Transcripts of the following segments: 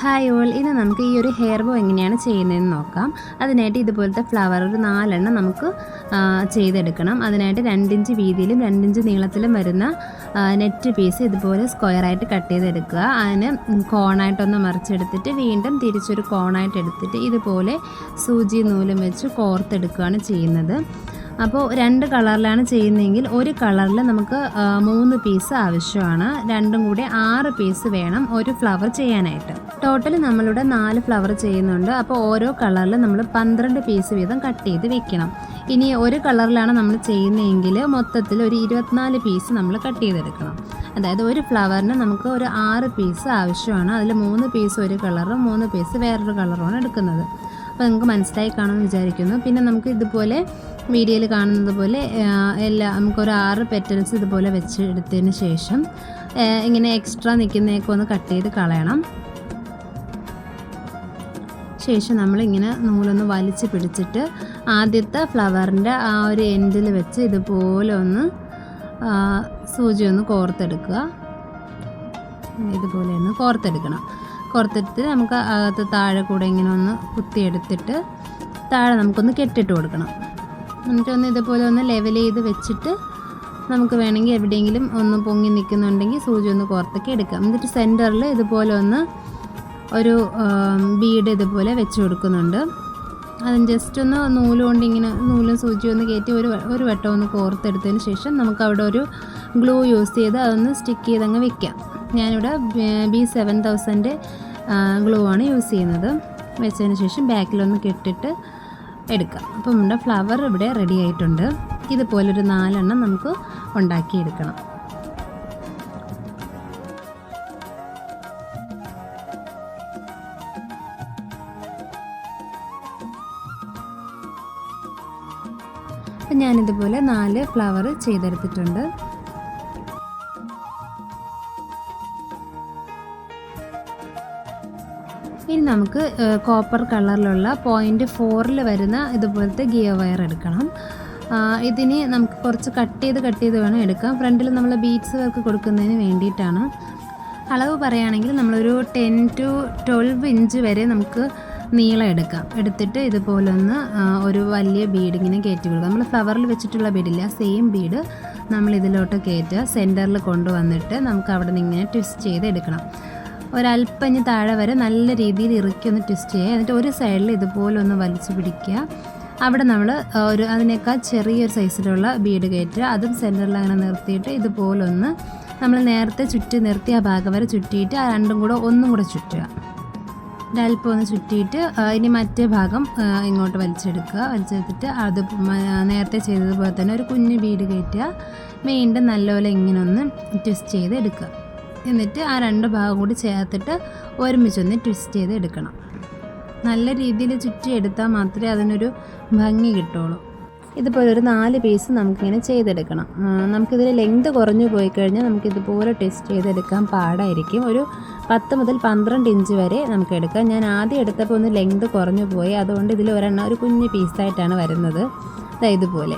Hi all ഇന്ന് നമുക്ക് ഈ ഒരു ഹെയർ ബോ എങ്ങനെയാണ് ചെയ്യുന്നതെന്ന് നോക്കാം. അതിനായിട്ട് ഇതുപോലത്തെ ഫ്ലവർ ഒരു നാലെണ്ണം നമുക്ക് ചെയ്തെടുക്കണം. അതിനായിട്ട് രണ്ടിഞ്ച് വീതിയിലും രണ്ടിഞ്ച് നീളത്തിലും വരുന്ന നെറ്റ് പീസ് ഇതുപോലെ സ്ക്വയറായിട്ട് കട്ട് ചെയ്തെടുക്കുക. അതിന് കോണായിട്ടൊന്ന് മറിച്ചെടുത്തിട്ട് വീണ്ടും തിരിച്ചൊരു കോണായിട്ട് എടുത്തിട്ട് ഇതുപോലെ സൂചി നൂലും വെച്ച് കോർത്തെടുക്കുകയാണ് ചെയ്യുന്നത്. അപ്പോൾ രണ്ട് കളറിലാണ് ചെയ്യുന്നതെങ്കിൽ ഒരു കളറിൽ നമുക്ക് മൂന്ന് പീസ് ആവശ്യമാണ്. രണ്ടും കൂടി ആറ് പീസ് വേണം ഒരു ഫ്ലവർ ചെയ്യാനായിട്ട്. ടോട്ടൽ നമ്മളിവിടെ നാല് ഫ്ലവർ ചെയ്യുന്നുണ്ട്. അപ്പോൾ ഓരോ കളറിൽ നമ്മൾ പന്ത്രണ്ട് പീസ് വീതം കട്ട് ചെയ്ത് വെക്കണം. ഇനി ഒരു കളറിലാണ് നമ്മൾ ചെയ്യുന്നതെങ്കിൽ മൊത്തത്തിൽ ഒരു ഇരുപത്തിനാല് പീസ് നമ്മൾ കട്ട് ചെയ്തെടുക്കണം. അതായത് ഒരു ഫ്ലവറിന് നമുക്ക് ഒരു ആറ് പീസ് ആവശ്യമാണ്. അതിൽ മൂന്ന് പീസ് ഒരു കളറും മൂന്ന് പീസ് വേറൊരു കളറുമാണ് എടുക്കുന്നത്. അപ്പോൾ നിങ്ങൾക്ക് മനസ്സിലായി കാണുമെന്ന് വിചാരിക്കുന്നു. പിന്നെ നമുക്ക് ഇതുപോലെ വീഡിയോയിൽ കാണുന്നത് പോലെ എല്ലാ നമുക്കൊരു ആറ് പെറ്റൽസ് ഇതുപോലെ വെച്ച് എടുത്തതിന് ശേഷം ഇങ്ങനെ എക്സ്ട്രാ നിൽക്കുന്നതൊക്കെ ഒന്ന് കട്ട് ചെയ്ത് കളയണം. ശേഷം നമ്മളിങ്ങനെ നൂലൊന്ന് വലിച്ച് പിടിച്ചിട്ട് ആദ്യത്തെ ഫ്ലവറിന്റെ ആ ഒരു എൻഡിൽ വെച്ച് ഇതുപോലെ ഒന്ന് സൂചി ഒന്ന് കോർത്തെടുക്കുക. ഇതുപോലെ ഒന്ന് കോർത്തെടുക്കണം. കോർത്തെടുത്ത് നമുക്ക് അകത്ത് താഴെ കൂടെ ഇങ്ങനെ ഒന്ന് കുത്തിയെടുത്തിട്ട് താഴെ നമുക്കൊന്ന് കെട്ടിട്ട് കൊടുക്കണം. എന്നിട്ടൊന്ന് ഇതുപോലെ ഒന്ന് ലെവൽ ചെയ്ത് വെച്ചിട്ട് നമുക്ക് വേണമെങ്കിൽ എവിടെയെങ്കിലും ഒന്ന് പൊങ്ങി നിൽക്കുന്നുണ്ടെങ്കിൽ സൂചി ഒന്ന് കോർത്തൊക്കെ എടുക്കാം. എന്നിട്ട് സെന്ററിൽ ഇതുപോലെ ഒന്ന് ഒരു ബീഡ് ഇതുപോലെ വെച്ച് കൊടുക്കുന്നുണ്ട്. അതും ജസ്റ്റ് ഒന്ന് നൂലുകൊണ്ട് ഇങ്ങനെ നൂലും സൂചിയും ഒന്ന് കയറ്റി ഒരു ഒരു വട്ടം ഒന്ന് കോർത്തെടുത്തതിന് ശേഷം നമുക്ക് അവിടെ ഒരു ഗ്ലൂ യൂസ് ചെയ്ത് അതൊന്ന് സ്റ്റിക്ക് ചെയ്തങ്ങ് വെക്കാം. ഞാനിവിടെ ബി സെവൻ തൗസൻഡ് ഗ്ലൂ ആണ് യൂസ് ചെയ്യുന്നത്. വെച്ചതിന് ശേഷം ബാക്കിലൊന്ന് കെട്ടിട്ട് എടുക്കാം. അപ്പം നമ്മുടെ ഫ്ലവർ ഇവിടെ റെഡി ആയിട്ടുണ്ട്. ഇതുപോലൊരു നാലെണ്ണം നമുക്ക് ഉണ്ടാക്കിയെടുക്കണം. അപ്പം ഞാനിതുപോലെ നാല് ഫ്ലവർ ചെയ്തെടുത്തിട്ടുണ്ട്. ഇനി നമുക്ക് കോപ്പർ കളറിലുള്ള പോയിന്റ് ഫോറിൽ വരുന്ന ഇതുപോലത്തെ ഗിയർ വയർ എടുക്കണം. ഇതിന് നമുക്ക് കുറച്ച് കട്ട് ചെയ്ത് കട്ട് ചെയ്ത് വേണം എടുക്കാം. ഫ്രണ്ടിൽ നമ്മൾ ബീറ്റ്സ് വർക്ക് കൊടുക്കുന്നതിന് വേണ്ടിയിട്ടാണ്. അളവ് പറയുകയാണെങ്കിൽ നമ്മളൊരു ടെൻ ടു ട്വൽവ് ഇഞ്ച് വരെ നമുക്ക് നീളം എടുക്കാം. എടുത്തിട്ട് ഇതുപോലൊന്ന് ഒരു വലിയ ബീഡ് ഇങ്ങനെ കയറ്റി കൊടുക്കുക നമ്മൾ ഫ്ലവറിൽ വെച്ചിട്ടുള്ള ബീഡില്ല സെയിം ബീഡ് നമ്മൾ ഇതിലോട്ട് കയറ്റുക. സെന്ററിൽ കൊണ്ടുവന്നിട്ട് നമുക്ക് അവിടെ നിന്ന് ഇങ്ങനെ ട്വിസ്റ്റ് ചെയ്ത് എടുക്കണം. ഒരല്പഞ്ഞ് താഴെ വരെ നല്ല രീതിയിൽ ഇറുക്കി ഒന്ന് ട്വിസ്റ്റ് ചെയ്യുക. എന്നിട്ട് ഒരു സൈഡിൽ ഇതുപോലെ ഒന്ന് വലിച്ചു പിടിക്കുക. അവിടെ നമ്മൾ ഒരു അതിനേക്കാൾ ചെറിയൊരു സൈസിലുള്ള ബീഡ് കയറ്റുക. അതും സെന്ററിൽ അങ്ങനെ നിർത്തിയിട്ട് ഇതുപോലെ ഒന്ന് നമ്മൾ നേരത്തെ ചുറ്റി നിർത്തിയ ഭാഗം വരെ ചുറ്റിയിട്ട് ആ രണ്ടും കൂടെ ഒന്നും കൂടെ ചുറ്റുക. ഒരല്പം ഒന്ന് ചുറ്റിയിട്ട് ഇനി മറ്റേ ഭാഗം ഇങ്ങോട്ട് വലിച്ചെടുക്കുക. വലിച്ചെടുത്തിട്ട് അത് നേരത്തെ ചെയ്തതുപോലെ തന്നെ ഒരു കുഞ്ഞ് ബീഡ് കയറ്റുക. വീണ്ടും നല്ലപോലെ ഇങ്ങനെ ഒന്ന് ട്വിസ്റ്റ് ചെയ്ത് എടുക്കുക. എന്നിട്ട് ആ രണ്ട് ഭാഗം കൂടി ചേർത്തിട്ട് ഒരുമിച്ചൊന്ന് ട്വിസ്റ്റ് ചെയ്ത് എടുക്കണം. നല്ല രീതിയിൽ ചുറ്റി എടുത്താൽ മാത്രമേ അതിനൊരു ഭംഗി കിട്ടുള്ളൂ. ഇതുപോലെ ഒരു നാല് പീസ് നമുക്കിങ്ങനെ ചെയ്തെടുക്കണം. നമുക്കിതിൽ ലെങ്ത് കുറഞ്ഞു പോയി കഴിഞ്ഞാൽ നമുക്കിതുപോലെ ടെസ്റ്റ് ചെയ്തെടുക്കാൻ പാടായിരിക്കും. ഒരു പത്ത് മുതൽ പന്ത്രണ്ട് ഇഞ്ച് വരെ നമുക്ക് എടുക്കാം. ഞാൻ ആദ്യം എടുത്തപ്പോൾ ഒന്ന് ലെങ്ത് കുറഞ്ഞു പോയി. അതുകൊണ്ട് ഇതിൽ ഒരെണ്ണം ഒരു കുഞ്ഞു പീസായിട്ടാണ് വരുന്നത്. ഇതുപോലെ.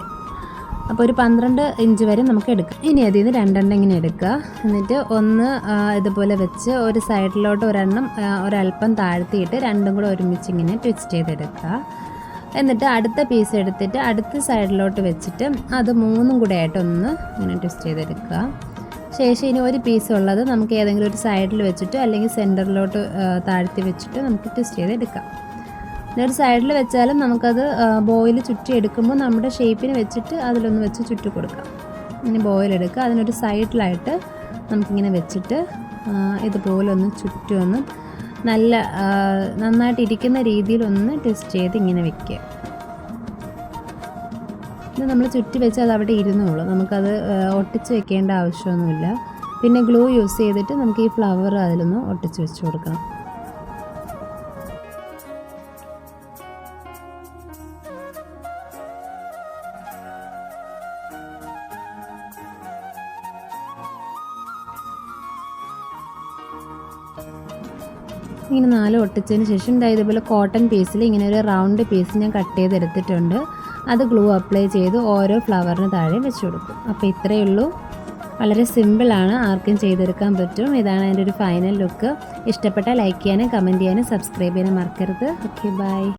അപ്പോൾ ഒരു പന്ത്രണ്ട് ഇഞ്ച് വരെ നമുക്ക് എടുക്കാം. ഇനി അതിൽ നിന്ന് രണ്ടെണ്ണം ഇങ്ങനെ എടുക്കുക. എന്നിട്ട് ഒന്ന് ഇതുപോലെ വെച്ച് ഒരു സൈഡിലോട്ട് ഒരെണ്ണം ഒരല്പം താഴ്ത്തിയിട്ട് രണ്ടും കൂടെ ഒരുമിച്ച് ഇങ്ങനെ ട്വിസ്റ്റ് ചെയ്തെടുക്കുക. എന്നിട്ട് അടുത്ത പീസ് എടുത്തിട്ട് അടുത്ത സൈഡിലോട്ട് വെച്ചിട്ട് അത് മൂന്നും കൂടെ ആയിട്ടൊന്ന് ഇങ്ങനെ ട്വിസ്റ്റ് ചെയ്തെടുക്കുക. ശേഷം ഇനി ഒരു പീസ് ഉള്ളത് നമുക്ക് ഏതെങ്കിലും ഒരു സൈഡിൽ വെച്ചിട്ട് അല്ലെങ്കിൽ സെന്ററിലോട്ട് താഴ്ത്തി വെച്ചിട്ട് നമുക്ക് ട്വിസ്റ്റ് ചെയ്തെടുക്കാം. ഒരു സൈഡിൽ വെച്ചാലും നമുക്കത് ബോയിൽ ചുറ്റി എടുക്കുമ്പോൾ നമ്മുടെ ഷേപ്പിന് വെച്ചിട്ട് അതിലൊന്ന് വെച്ച് ചുറ്റി കൊടുക്കാം. ഇനി ബോയിൽ എടുക്കുക. അതിനൊരു സൈഡിലായിട്ട് നമുക്കിങ്ങനെ വെച്ചിട്ട് ഇതുപോലെ ഒന്ന് ചുറ്റും ഒന്ന് നല്ല നന്നായിട്ട് ഇരിക്കുന്ന രീതിയിലൊന്ന് ടെസ്റ്റ് ചെയ്ത് ഇങ്ങനെ വെക്കുക. ഇത് നമ്മൾ ചുറ്റി വെച്ച് അത് അവിടെ ഇരുന്നോളൂ. നമുക്കത് ഒട്ടിച്ച് വെക്കേണ്ട ആവശ്യമൊന്നുമില്ല. പിന്നെ ഗ്ലൂ യൂസ് ചെയ്തിട്ട് നമുക്ക് ഈ ഫ്ലവർ അതിലൊന്ന് ഒട്ടിച്ച് വെച്ച് കൊടുക്കണം. ഇങ്ങനെ നാല് ഒട്ടിച്ചതിന് ശേഷം ദാ ഇതുപോലെ കോട്ടൺ പീസിൽ ഇങ്ങനെ ഒരു റൗണ്ട് പീസ് ഞാൻ കട്ട് ചെയ്തെടുത്തിട്ടുണ്ട് അത് ഗ്ലൂ അപ്ലൈ ചെയ്ത് ഓരോ ഫ്ലവറിന് താഴെ വെച്ച് കൊടുക്കും. അപ്പോൾ ഇത്രയേ ഉള്ളൂ. വളരെ സിമ്പിളാണ് ആർക്കും ചെയ്തെടുക്കാൻ പറ്റും. ഇതാണ് അതിന്റെ ഒരു ഫൈനൽ ലുക്ക് ഇഷ്ടപ്പെട്ടാൽ ലൈക്ക് ചെയ്യാനും കമന്റ് ചെയ്യാനും സബ്സ്ക്രൈബ് ചെയ്യാനും മറക്കരുത്. Okay bye